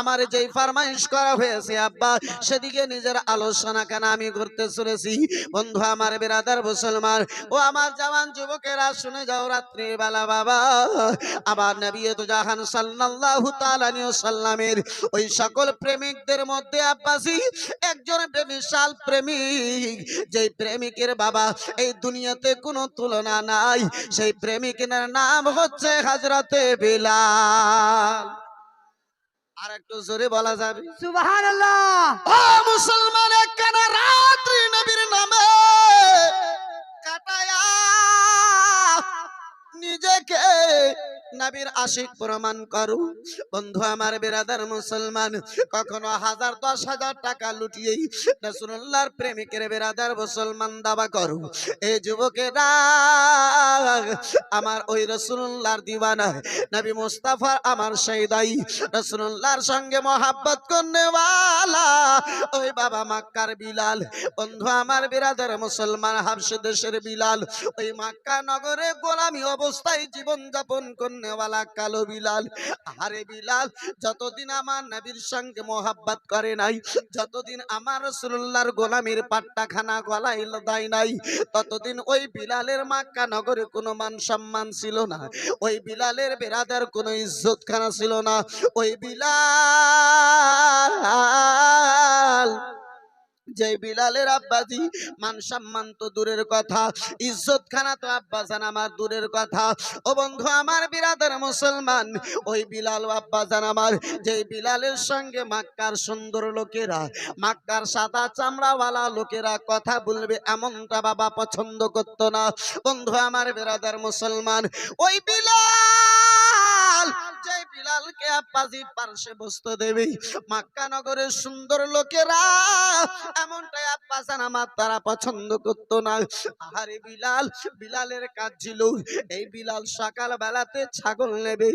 আমার যেই ফারমাইশ করা হয়েছে, আব্বা, সেদিকে নিজের আলোচনা কেন আমি করতে চলেছি? বন্ধু, আমার বেরাদার মুসলমান, ও আমার জওয়ান যুবকেরা, শুনে যাও রাত্রি বেলা বাবা। আমার নবী তো জাহান সাল্লাল্লাহু তাআলা সাল্লামের ওই সকল প্রেমিকদের মধ্যে আব্বাসি একজন বিশাল প্রেমিক। যেই প্রেমিকের বাবা এই দুনিয়াতে কোনো তুলনা নাই, সেই প্রেমিকের নাম হচ্ছে হযরতে বিলাল। আর একটু জোরে বলা যাবে। সুবহানাল্লাহ। ও মুসলমান একখানা রাত্রি নবীর নামে। নবীর আশিক প্রমাণ করু। বন্ধু, আমার বেরাদার মুসলমান, কখনো হাজার, দশ হাজার টাকা লুটিয়েই রসুল্লাহর প্রেমিকের বেরাদার মুসলমান দাবা করু। এই যুবকেরা, আমার ওই রসুল্লাহর দিওয়ানা, নবী মুস্তাফার আমার সেই দায়ী। রসুল্লাহর সঙ্গে মহাব্বত করনেওয়ালা, ওই বাবা মাক্কার বিলাল। বন্ধু, আমার বিরাদার মুসলমান হাবস দেশের বিলাল, ওই মাক্কা নগরে গোলামি অবস্থায় জীবন যাপন করনেওয়ালা কালো বিলাল। আরে বিলাল, যতদিন আমার নবীর সঙ্গে মোহাব্বত করে নাই, যতদিন আমার রসুল্লাহর গোলামির পাট্টা খানা গলায় দেয় নাই, ততদিন ওই বিলালের মাক্কা নগরে কোনো মান সম্মান ছিল না, ওই বিলালের বেরাদার কোনো ইজ্জত খানা ছিল না, ওই বিলাল যে বিলালের আব্বাজি। মান সম্মান তো দূরের কথা। ইজ্জত খানা তো আব্বাজান আমার দূরের কথা। ও বন্ধু, আমার বিরাদের মুসলমান, ওই বিলাল আব্বাজান আমার। যে বিলালের সঙ্গে মাক্কার সুন্দর লোকেরা, মাক্কার সাদা চামড়াওয়ালা লোকেরা কথা বলবে, এমনটা বাবা পছন্দ করতো না। বন্ধু, আমার বিরাদার মুসলমান, ওই বিলাল যে বিলালকে বসতে দেবে, মাক্কা নগরের সুন্দর লোকেরা এমনটাই আমার তারা পছন্দ না। আহারে বিলাল, বিলালের কাজ ছিল, এই বিলাল সকাল বেলাতে ছাগল নেবে,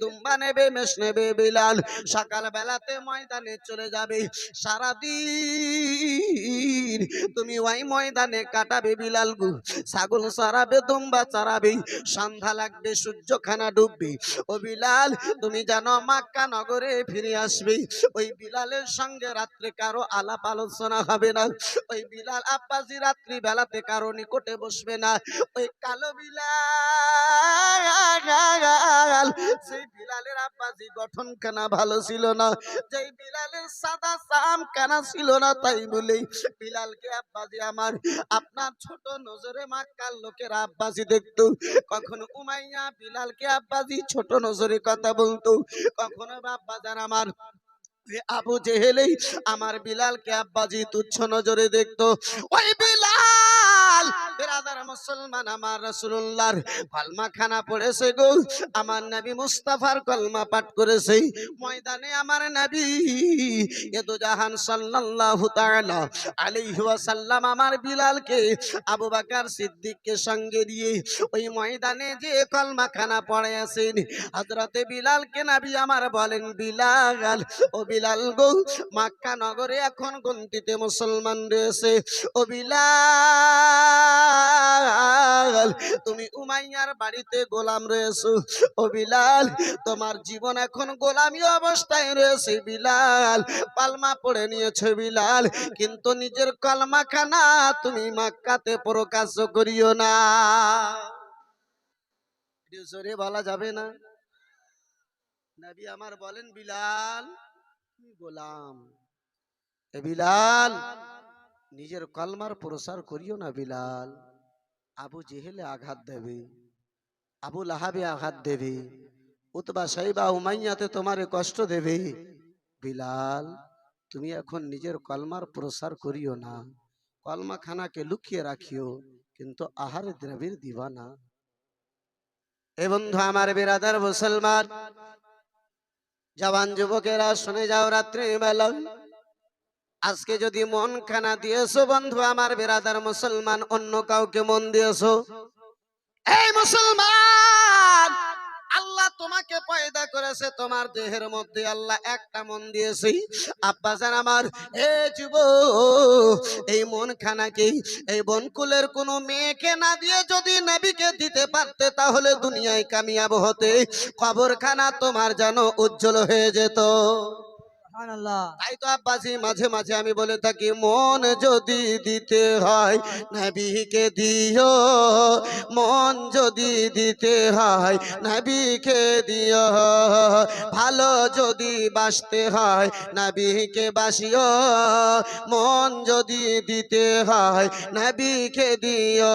দুম্বা নেবে নেবে বিলাল সকাল বেলাতে ময়দানে চলে যাবে। সারাদিন তুমি ওই ময়দানে কাটাবে বিলাল গু, ছাগল চড়াবে, দুম্বা চড়াবে, সন্ধ্যা লাগবে, সূর্যখানা ডুববে। ও বিলাল, তুমি জানো মাক্কা নগরে ফিরে আসবে। ওই বিলালের সঙ্গে রাত্রে কারও আলাপ আলোচনা হবে না। ওই বিলাল আব্বাজি রাত্রি বেলাতে কারও নিকটে বসবে না। ওই কালো বিলাল সেই বিলালের আব্বাজি গঠন কানা ভালো ছিল না, যেই বিলালের সাদা সাম কানা ছিল না, তাই বলেই বিলালকে আব্বাজি আমার, আপনার ছোট নজরে মাক্কার লোকের আব্বাজি দেখতো। কখনো উমাইয়া বিলালকে আব্বাজি ছোট নজরে কথা বলতো। কখনো বাজার আমার আবু জেহেলেই আমার বিলালকে আব্বাজি তুচ্ছ নজরে দেখতো। ওই বিলাল, বেরাদার মুসলমান আমার রাসূলুল্লাহর কলমা খানা পড়েছে গো। আমার নবী মুস্তাফার কলমা পাঠ করেছে। ময়দানে আমার নবী এদো জাহান সাল্লাল্লাহু তাআলা আলাইহি ওয়াসাল্লাম আমার বিলালকে, আবু বকর সিদ্দিককে সঙ্গে দিয়ে ওই ময়দানে যে কলমা খানা পড়ে আছেন হযরতে বিলালকে নবী আমার বলেন, বিলাল, ও বিলাল গো, মাক্কা নগরে এখন গন্তিতে মুসলমান রয়েছে। ও বিলাল, তুমি উমাইয়ার বাড়িতে গোলাম রয়েছো। ও বিলাল, তোমার জীবন এখন গোলামি অবস্থায় রয়েছে বিলাল। পালমা পড়ে নিয়েছে বিলাল, কিন্তু নিজের কলমা খানা তুমি মাক্কাতে প্রকাশ করিও না। জোরে বলা যাবে না? নবী আমার বলেন, বিলাল গোলাম। এ বিলাল, নিজের কলমার প্রসার করিও না বিলাল। আবু জেহেলে আঘাত দেবে, আবু লাহাবে আঘাত দেবে, উতবা সাইবা উমাইয়াতে তোমারে কষ্ট দেবে। বিলাল, তুমি এখন নিজের কলমার প্রসার করিও না। কলমা খানাকে লুকিয়ে রাখিও, কিন্তু আহারে দ্রবির দিবা না। এ বন্ধু আমার বিরাদার মুসলমান জওয়ান যুবকেরা, শুনে যাও রাত্রি বেলা। আজকে যদি মন খানা দিয়েছ বন্ধু, আমার বেরাদার মুসলমান, অন্য কাউকে মন দিয়েছ? এই মুসলমান! আল্লাহ তোমাকে পয়দা করেছে, তোমার দেহের মধ্যে আল্লাহ একটা মন দিয়েছি। আব্বা আব্বাজান আমার, এ যুব, এই মন খানাকে এই বনকুলের কোনো মেয়েকে না দিয়ে যদি নবীকে দিতে পারতে, তাহলে দুনিয়ায় কামিয়াব হতে। খবরখানা তোমার যেন উজ্জ্বল হয়ে যেত। মাঝে মাঝে আমি বলে থাকি, মন যদি দিতে হয় নবীকে দিও, মন যদি দিতে হয় নবীকে দিও, ভালো যদি বাসতে হয় নবীকে বাসিও, মন যদি দিতে হয় নবীকে দিও।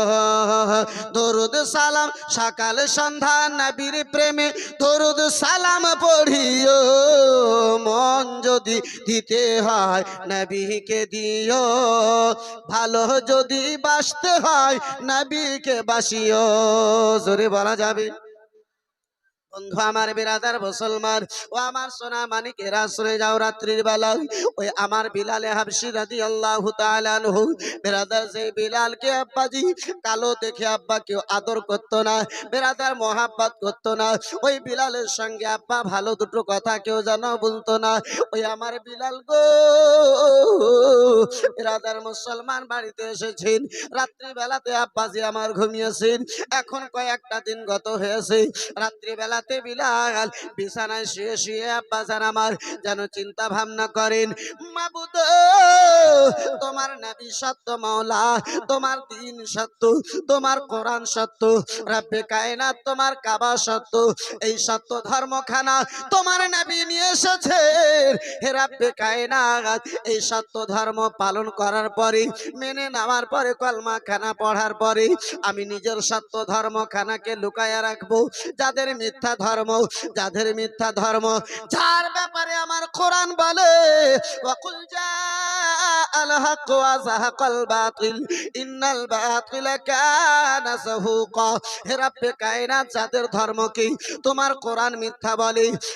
দরুদ সালাম, সকাল সন্ধ্যা নবীর প্রেমে দরুদ সালাম পড়িও, মন যদি দিতে হয় নবীকে দিও। ভালো যদি বাসতে হয় নবীকে বাসিও। জোরে বলা যাবে। বন্ধু, আমার বিরাদার মুসলমান, ও আমার সোনা মানিকেরা শুনে যাও রাত্রির বেলা ওই আমার বিলালে হাবসি রাদি আল্লাহ বিরাদার সেই বিলালকে আব্বাজি, কালো দেখে আব্বা কেউ আদর করতো না, বেরাদার মহাব্বাত করতো না। ওই বিলালের সঙ্গে আব্বা ভালো দুটো কথা কেউ যেন বলতো না। ওই আমার বিলাল গো, বেরাদার মুসলমান বাড়িতে এসেছেন। রাত্রিবেলাতে আব্বাজি আমার ঘুমিয়েছেন। এখন কয়েকটা দিন গত হয়েছে। রাত্রিবেলাতে বিলাল, বিছানায় শুয়ে শুয়ে আব্বাজান আমার যেন চিন্তা ভাবনা করেন, মাবুদ, তোমার নাবি সত্য মাওলা, তোমার দিন সত্য, তোমার কোরআন সত্য, রাব্বে কায়নাত তোমার কাবা সত্য, এই সত্য ধর্মখানা তোমার নাবি নিয়ে এসেছে, হে রাব্বে কায়নাত। এই সত্য ধর্ম পালন করার পরে, মেনে নেওয়ার পরে কলমা খানা পড়ার পরে, আমি নিজের সত্য ধর্ম খানাকে লুকায়া রাখব, যাদের মিথ্যা ধর্ম, যাদের মিথ্যা ধর্ম, যার ব্যাপারে আমার কোরআন বলে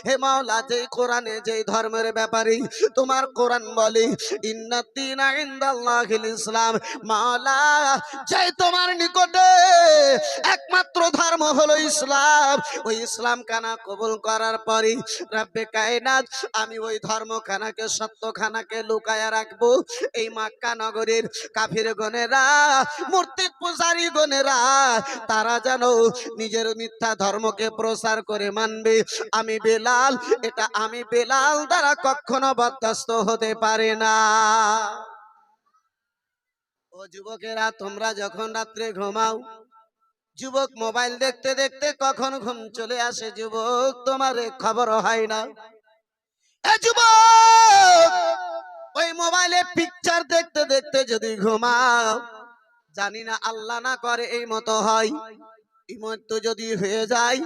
হে ধর্মের ব্যাপারে তোমার বলে। ইসলাম। মাওলা, যেই তোমার নিকটে একমাত্র ধর্ম হলো ইসলাম। ওই ইসলাম কানা কবুল করার পরে রব্বে কায়নাত, আমি ওই ধর্ম খানাকে সত্য খানাকে লুকায়া রাখব। এই মাক্কা নগরীর কাফির গনেরা মূর্তি পূজারী গনেরা তারা যেন নিজের মিথ্যা ধর্মকে প্রচার করে মানবে। আমি বেলাল, এটা আমি বেলাল দ্বারা কখনো বরদাস্ত হতে পারে না। ও যুবকেরা, তোমরা যখন রাত্রে ঘুমাও যুবক মোবাইল দেখতে দেখতে কখন ঘুম চলে আসে? যুবক, তোমার খবর হয় না। যুবক, ওই মোবাইলে পিকচার দেখতে দেখতে যদি ঘুমাও, জানি না আল্লাহ না করে এই মতো হয়। যদি হয়ে যায়,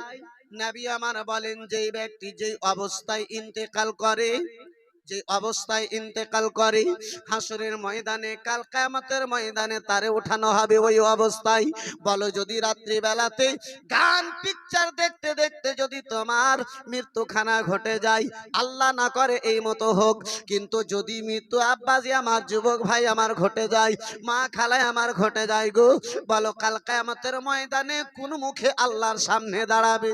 নাবি আমার বলেন, যেই ব্যক্তি যেই অবস্থায় ইন্তেকাল করে যে অবস্থায় ইন্তেকাল করে হাসরের ময়দানে, কাল কায়ামতের ময়দানে তারে উঠানো হবে ওই অবস্থায়। বলো যদি রাত্রি বেলাতে গান পিকচার দেখতে দেখতে যদি তোমার মৃত্যুখানা ঘটে যায়, আল্লাহ না করে এই মতো হোক, কিন্তু যদি মৃত্যু আব্বাজি আমার, যুবক ভাই আমার ঘটে যায়, মা খালায় আমার ঘটে যায় গো, বলো কাল কায়ামতের ময়দানে কোন মুখে আল্লাহর সামনে দাঁড়াবে?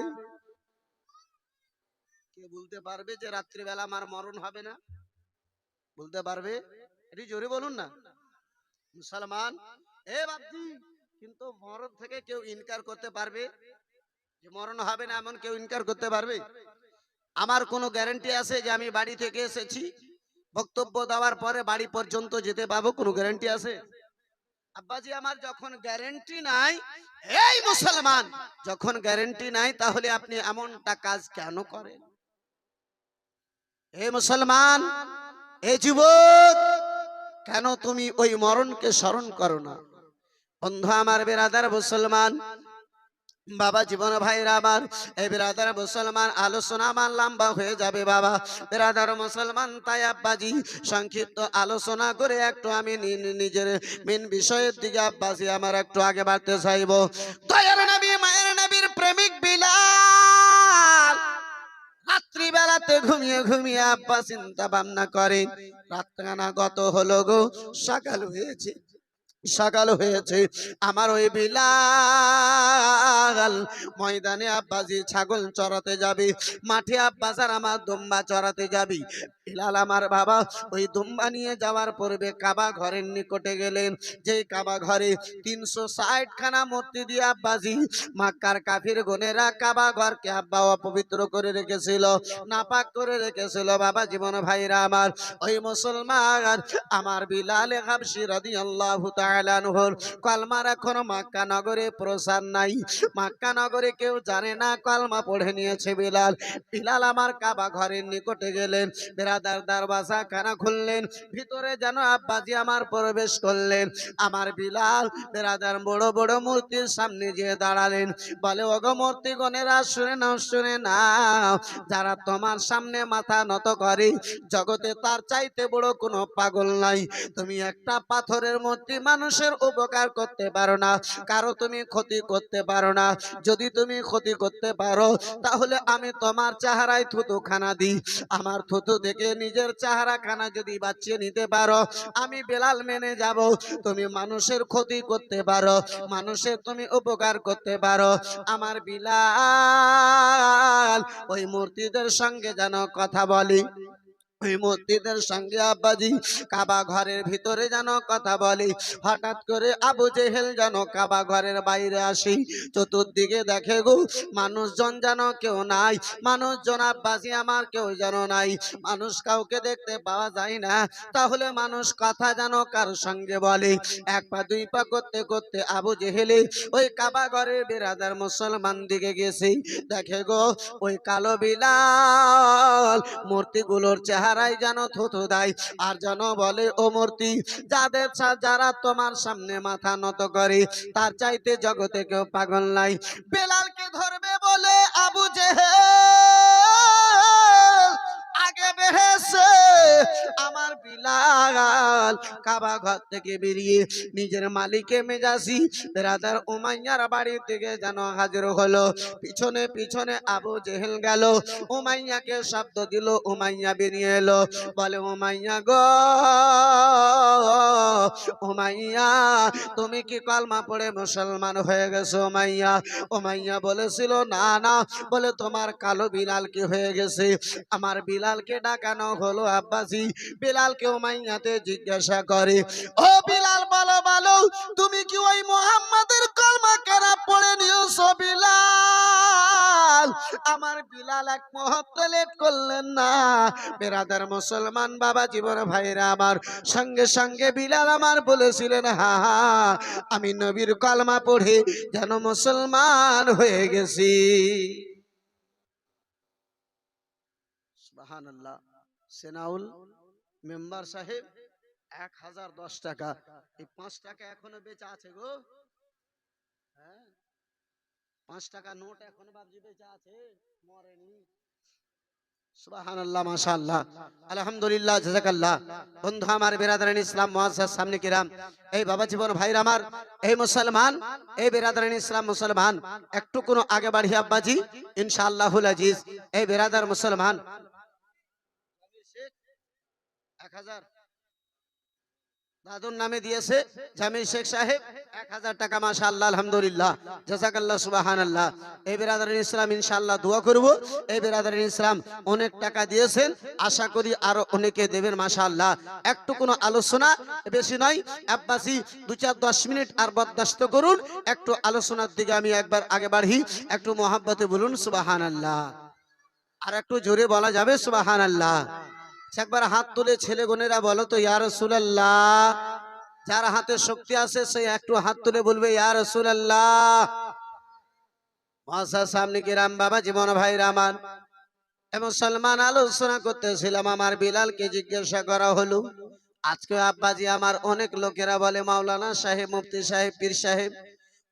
বলতে পারবে যে রাত্রিবেলা আমার মরণ হবে না? বলতে পারবে? এটি জোরে বলুন না। মুসলমান, এ বাপজি, কিন্তু মরণ থেকে কেউ ইনকার করতে পারবে? যে মরণ হবে না এমন কেউ ইনকার করতে পারবে? আমার কোনো গ্যারান্টি আছে যে আমি বাড়ি থেকে এসেছি? বক্তব্য দেওয়ার পরে বাড়ি পর্যন্ত যেতে পাবো কোনো গ্যারান্টি আছে? আব্বাজি, আমার যখন গ্যারান্টি নাই, এই মুসলমান, যখন গ্যারান্টি নাই, তাহলে আপনি এমনটা কাজ কেন করেন? হে মুসলমান হে যুবক, কেন তুমি ওই মরণকে স্মরণ করো না? বন্ধু আমার বেরাদার মুসলমান, বাবা জীবন ভাইরা আমার এই বেরাদার মুসলমান, আলোচনা আমার লম্বা হয়ে যাবে বাবা। বেরাদার মুসলমান, তাই আব্বাজি, সংক্ষিপ্ত আলোচনা করে একটু আমি নিজের মেন বিষয়ের দিকে আব্বাজি আমার একটু আগে বাড়তে চাইব। দয়ার নবী, মায়ের নবীর প্রেমিক বিলাল রাত্রিবেলাতে ঘুমিয়ে ঘুমিয়ে আব্বা চিন্তা ভাবনা করে রাতখানা গত হলো গো, সকাল হয়েছে সকাল হয়েছে। আমার ওই বিলাল ময়দানে আব্বাজি ছাগল চড়াতে যাবি, মাঠে আব্বাস আর আমার দুম্বা চড়াতে যাবি। বিলাল আমার বাবা, ওই দুম্বা নিয়ে যাওয়ার পূর্বে কাবা ঘরের নিকটে গেলেন। যে কাবা ঘরে তিনশো ষাট খানা মূর্তি দিয়ে আব্বাজি মাক্কার কাফির গনেরা কাবা ঘরকে আব্বা অপবিত্র করে রেখেছিল, নাপাক করে রেখেছিল। বাবা, জীবন ভাইরা আমার, ওই মুসলমান আমার বিলালে হাবসি রাদিয়াল্লাহু তাআলা আনহুর কলমার এখনও মাক্কা নগরে প্রসার নাই। মাক্কা নগরে কেউ জানে না, কলমা পড়ে নিয়েছে বিলাল। বিলাল আমার কাবা ঘরের নিকটে গেলেন। বেরাদার দরওয়াজা কানা খুললেন? ভিতরে যেন আব্বাজি আমার প্রবেশ করলেন। আমার বিলাল, বেরাদার, বড় বড় মূর্তির সামনে গিয়ে দাঁড়ালেন। বলে, ওগো মূর্তি গণেরা শুনে নাও শুনে নাও। যারা তোমার সামনে মাথা নত করে, জগতে তার চাইতে বড় কোনো পাগল নাই। তুমি একটা পাথরের মূর্তি মানুষের উপকার করতে পারো না, কারও তুমি ক্ষতি করতে পারো না। যদি তুমি ক্ষতি করতে পারো, তাহলে আমি তোমার চেহারায় থুতু খানা দিই। আমার থুতু থেকে নিজের চেহারা খানা যদি বাঁচিয়ে নিতে পারো, আমি বেলাল মেনে যাব। তুমি মানুষের ক্ষতি করতে পারো, মানুষের তুমি উপকার করতে পারো। আমার বিলাল, ওই মূর্তিদের সঙ্গে যেন কথা বলি। ওই মূর্তিদের সঙ্গে আব্বাজি কাবা ঘরের ভিতরে যেন কথা বলি। হঠাৎ করে আবু জেহেল যেন কাবা ঘরের বাইরে আসি। চতুর্দিকে দেখে গো, মানুষজন যেন কেউ নাই। মানুষজন, আব্বাজি আমার কেউ যেন নাই। মানুষ কাউকে দেখতে পাওয়া যায় না। তাহলে মানুষ কথা যেন কার সঙ্গে বলে? এক পা, দুই পা করতে করতে আবু জেহেলে ওই কাবা ঘরের বেরাদার মুসলমান দিকে গেছি। দেখে গো, ওই কালো বিলাল মূর্তিগুলোর চেহারায় যেন থুথু দেয়। আর যেন বলে, ও মূর্তি, যাদের যারা তোমার সামনে মাথা নত করে, তার চাইতে জগতে কেউ পাগল নাই। বেলালকে ধরবে বলে আবু জেহেল। আমার বিলাল। কাবা ঘর থেকে বেরিয়ে নিজের মালিকে মেজাসি উমাইয়ার বাড়ি থেকে যেন হাজির হলো। পিছনে পিছনে আবু জেহেল গেল। উমাইয়াকে শব্দ দিল, উমাইয়া বেরিয়ে এলো। বলে, উমাইয়া গো, উমাইয়া, তুমি কি কলমা পড়ে মুসলমান হয়ে গেছো উমাইয়া? উমাইয়া বলেছিল, না না। বলে, তোমার কালো বিলাল কি হয়ে গেছে? আমার বিলালকে ডাকানো হলো আব্বাসি বিলালকে উমাইয়াতে জিজ্ঞাসা করে, ও বিলাল, বলো বলো, তুমি কি ওই মোহাম্মদের কলমা কেনা পড়ে নিয়েছো বিলাল? আমার বিলাল এক মুহূর্ত লেট করলেন না। বেরাদার মুসলমান বাবা, জীবন ভাইরা আমার, সঙ্গে সঙ্গে বিলাল আমার বলেছিলেন হা, আমি নবীর কলমা পড়ে যেন মুসলমান হয়ে গেছি। সুবহানাল্লাহ, সেনাউল মেম্বার সাহেব, এক হাজার দশ টাকা। এই পাঁচ টাকা এখনও বেচা আছে গো। হ্যাঁ? পাঁচ টাকা নোট এখনও বাবজি বেচা আছে, মরেনি। আলহামদুলিল্লাহ সামনে কিরাম। এই বাবা জীবন আমার, এই মুসলমান এই মুসলমান, একটু কোনো আগে বাড়ি আজিজ। এই বিরাদার মুসলমান হাজার। দাদুর নামে দিয়েছে শেখ সাহেব, এক হাজার টাকা মাসা আল্লাহ আলহামদুলিল্লাহ। সুবাহান আল্লাহ এই ইসলাম, ইনশাআল্লাহ, দোয়া করব। এই ইসলাম অনেক টাকা দিয়েছেন, আশা করি আরও অনেকে দেবেন মাসা আল্লাহ একটু কোনো আলোচনা বেশি নয়, আব্বাসি দু চার দশ মিনিট আর বরদাস্ত করুন। একটু আলোচনার দিকে আমি একবার আগে বাড়ি, একটু মহাব্বতে বলুন সুবাহান আল্লাহ আর একটু জোরে বলা যাবে সুবাহান আল্লাহ একবার হাত তুলে ছেলে বোনেরা বলো তো, ইয়া রাসূলুল্লাহ। যার হাতে শক্তি আছে, সে একটু হাত তুলে বলবে, ইয়া রাসূলুল্লাহ। মহাশা সামনে কি রাম বাবা জীবন ভাই রামান এবং সলমান আলোচনা করতেছিলাম, আমার বিলালকে জিজ্ঞাসা করা হলো, আজকে আব্বাজি আমার অনেক লোকেরা বলে, মাওলানা সাহেব, মুফতি সাহেব, পীর সাহেব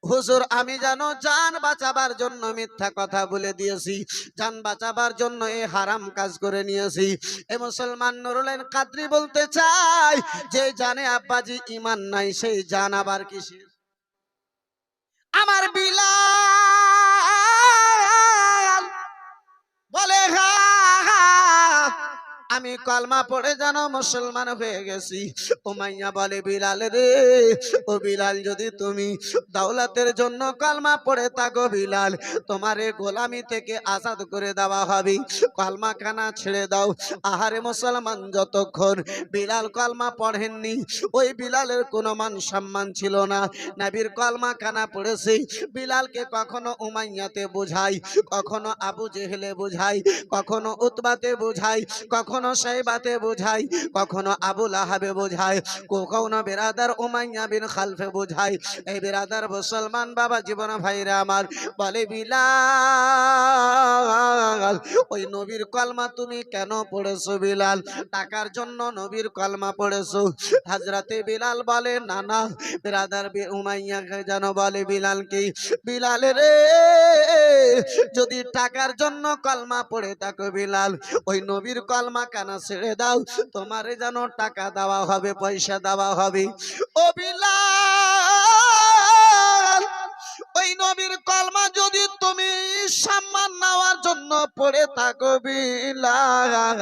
হুজুর, আমি জানো জান বাঁচাবার জন্য মিথ্যা কথা বলে দিয়েছি জান বাঁচাবার জন্য এই হারাম কাজ করে নিয়েছি। এ মুসলমান নুরুলেন কাদ্রি বলতে চাই, যে জানে আব্বাজি ইমান নাই, সেই জান আবার কিসের? আমার আমি কলমা পড়ে যেন মুসলমান হয়ে গেছি। উমাইয়া বলে, বিলাল রে, ও বিলাল, যদি তুমি দৌলতের জন্য কলমা পড়ে থাকো বিলাল, তোমার গোলামি থেকে আজাদ করে দেওয়া হবে। কলমা খানা ছেড়ে দাও। আহারে মুসলমান, যতক্ষণ বিলাল কলমা পড়েননি, ওই বিলালের কোনো মান সম্মান ছিল না। নাবির কলমা খানা পড়েছে। বিলালকে কখনো উমাইয়াতে বোঝাই, কখনো আবু জেহেলে বোঝাই, কখনো উতবাতে বোঝাই, কখনো সাইবাতে বোঝাই, কখনো আবুল আহাবে বোঝায় কখনো বেরাদার উমাইয়া বিন খালফে বোঝাই, এই বেরাদার মুসলমান বাবা জীবন ভাইরা আমার, বলে বিলাল, ওই নবীর কলমা তুমি কেন পড়েছো বিলাল? টাকার জন্য নবীর কলমা পড়েছো? হাজরাতে বিলাল বলে, না না, বেরাদার উমাইয়াকে যেন বলে বিলাল কি? বিলাল রে, যদি টাকার জন্য কলমা পড়ে থাকো বিলাল, ওই নবীর কলমা কানা ছেড়ে দাও, তোমারে যেন টাকা দেওয়া হবে, পয়সা দেওয়া হবে। ও ওই নবীর কলমা যদি তুমি সম্মান নেওয়ার জন্য পড়ে থাকো বিলাল।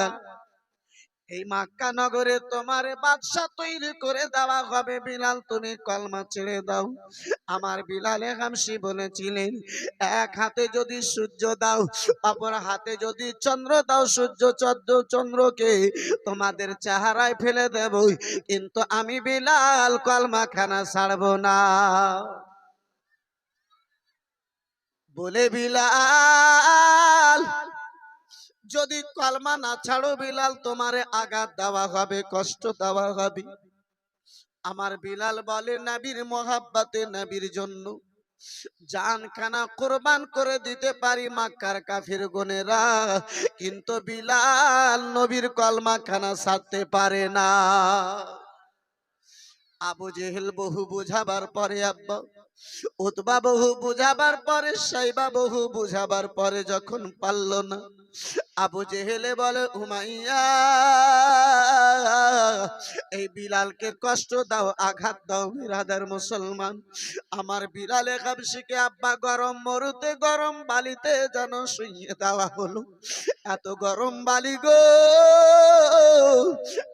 এই মাক্কা নগরে তোমার বাদশা তৈরি করে দেওয়া হবে। বিলাল, তুমি কলমা ছেড়ে দাও। আমার বিলালে হামসি বলেছিলেন, এক হাতে যদি সূর্য দাও, অপর হাতে যদি চন্দ্র দাও, সূর্য চন্দ্র, চন্দ্রকে তোমাদের চেহারায় ফেলে দেব। কিন্তু আমি বিলাল কলমা খানা ছাড়বো না। বলে বিলাল যদি কলমা না ছাড়ো বিলাল, তোমারে আঘাত দেওয়া হবে, কষ্ট দেওয়া হবে। আমার বিলাল বলে, নাবির মহাব্বাতে নাবির জন্য জান খানা কোরবান করে দিতে পারি মাক্কার কাফির গনেরা, কিন্তু বিলাল নবীর কলমা খানা ছাড়তে পারে না। আবু জেহেল বহু বুঝাবার পরে, আব্বা, উতবা বহু বুঝাবার পরে, সাইবা বহু বুঝাবার পরে যখন পারল না আবু জেহেলে বলে, উমাইয়া, এই বিলালকে কষ্ট দাও, আঘাত দাও, বিরাদার মুসলমান। আমার বিড়ালে কাবসিকে আব্বা গরম মরুতে, গরম বালিতে যেন শুইয়ে দেওয়া হলো। এত গরম বালি গো,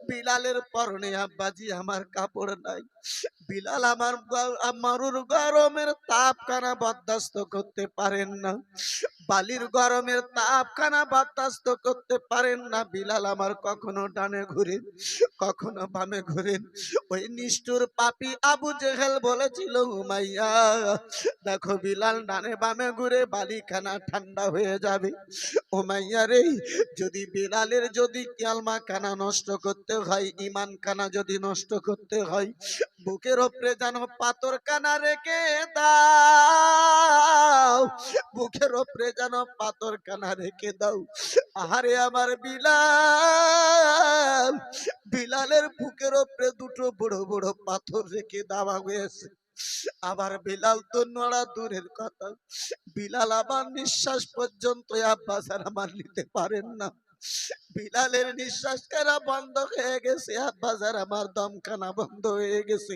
বিলালের পরনে আব্বাজি আমার কাপড় নাই। বিলাল আমার আমারুর গরমের তাপখানা বরদাস্ত করতে পারেন না। বালির গরমের তাপখানা বরদাস্ত করতে পারেন না। বিলাল আমার কখনো ডানে ঘুরে কখনো বামে ঘুরে ওই নিষ্ঠুর পাপি আবু জেহেল বলেছিল, উমাইয়া, দেখো বিলাল ডানে বামে ঘুরে বালিখানা ঠান্ডা হয়ে যাবে। হুমাইয়া রে, যদি বিলালের যদি কালমা খানা নষ্ট করতে হয় ইমান খানা যদি নষ্ট করতে হয়, বুকের ওপরে যেন পাথর কানা রেখে দাও। বুকের ওপরে যেন পাথর কানা রেখে দাও। আহারে আমার বিলাল, বিলালের বুকের ওপরে দুটো বড় বড় পাথর রেখে দেওয়া হয়েছে। আবার বিলাল তো নড়া দূরের কথা। বিলাল আবার নিঃশ্বাস পর্যন্ত আব্বাস আর আমার নিতে পারেন না। বিলালের নিঃশ্বাস কারা বন্ধ হয়ে গেছে? আব্বাস আর আমার দমখানা বন্ধ হয়ে গেছে।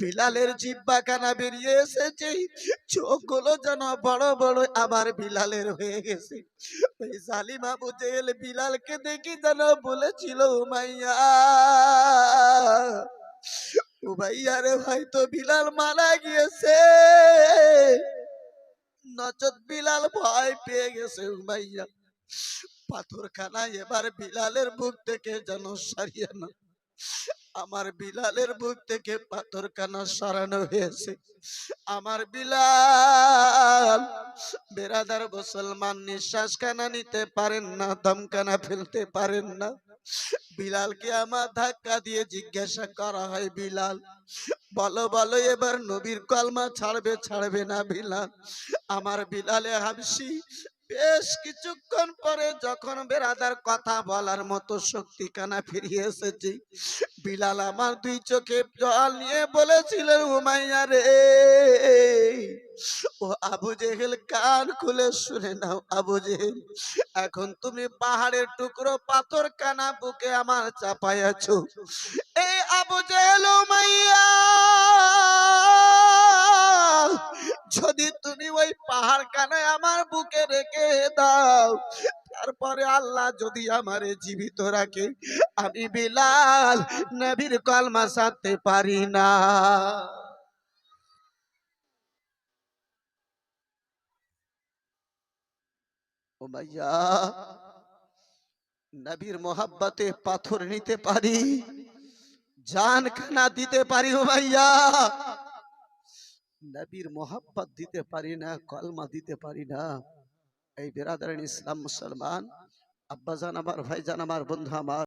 বিলালের জিব্বা কানা বেরিয়ে এসেছে। চোখগুলো যেন বড় বড় আবার বিলালের হয়ে গেছে। ওই জালিমা বুঝেল বিলালকে দেখি যেন বলেছিল, উমাইয়া উমাইয়া রে হয়তো বিলাল মারা গিয়েছে। নচত বিলাল ভয় পেয়ে গেছে, উমাইয়া। পাথরখানা এবার বিলালের বুক থেকে যেন সারিয়ে না। আমার বিলালের বুক থেকে পাথরখানা সরানো হয়েছে। আমার বিলাল, বেরাদার মুসলমান নিঃশ্বাস খানা নিতে পারেন না দমকানা ফেলতে পারেন না। বিলালকে আমার ধাক্কা দিয়ে জিজ্ঞাসা করা হয়, বিলাল, বলো বলো, এবার নবীর কলমা ছাড়বে ছাড়বে না বিলাল? আমার বিলালে হাবসি বেশ কিছুক্ষণ পরে যখন বেরাদার কথা বলার মতো শক্তি কানা ফিরিয়ে এসেছি, বিলাল আমার দুই চোখে জল নিয়ে বলেছিল, উমাইয়া রে, ও আবু জেহেল কান খুলে শুনে নাও, আবু জেহেল। এখন তুমি পাহাড়ের টুকরো পাথর কানা বুকে আমার চাপাইয়াছো। এই আবু জেহেল উমাইয়া! যদি তুমি ওই পাহাড় কানায় আমার বুকে রেখে দাও, তারপরে আল্লাহ যদি আমারে জীবিত রাখে, আমি বিলাল নবীর কলমা সারতে পারি না। ও ভাইয়া, নবীর মোহাব্বতে পাথর নিতে পারি জান খানা দিতে পারি ও ভাইয়া। নবীর মোহাব্বত দিতে পারি না, কলমা দিতে পারি না। এই বেরাদারান ইসলাম মুসলমান, আব্বাজান আমার, ভাইজান আমার, বন্ধু আমার।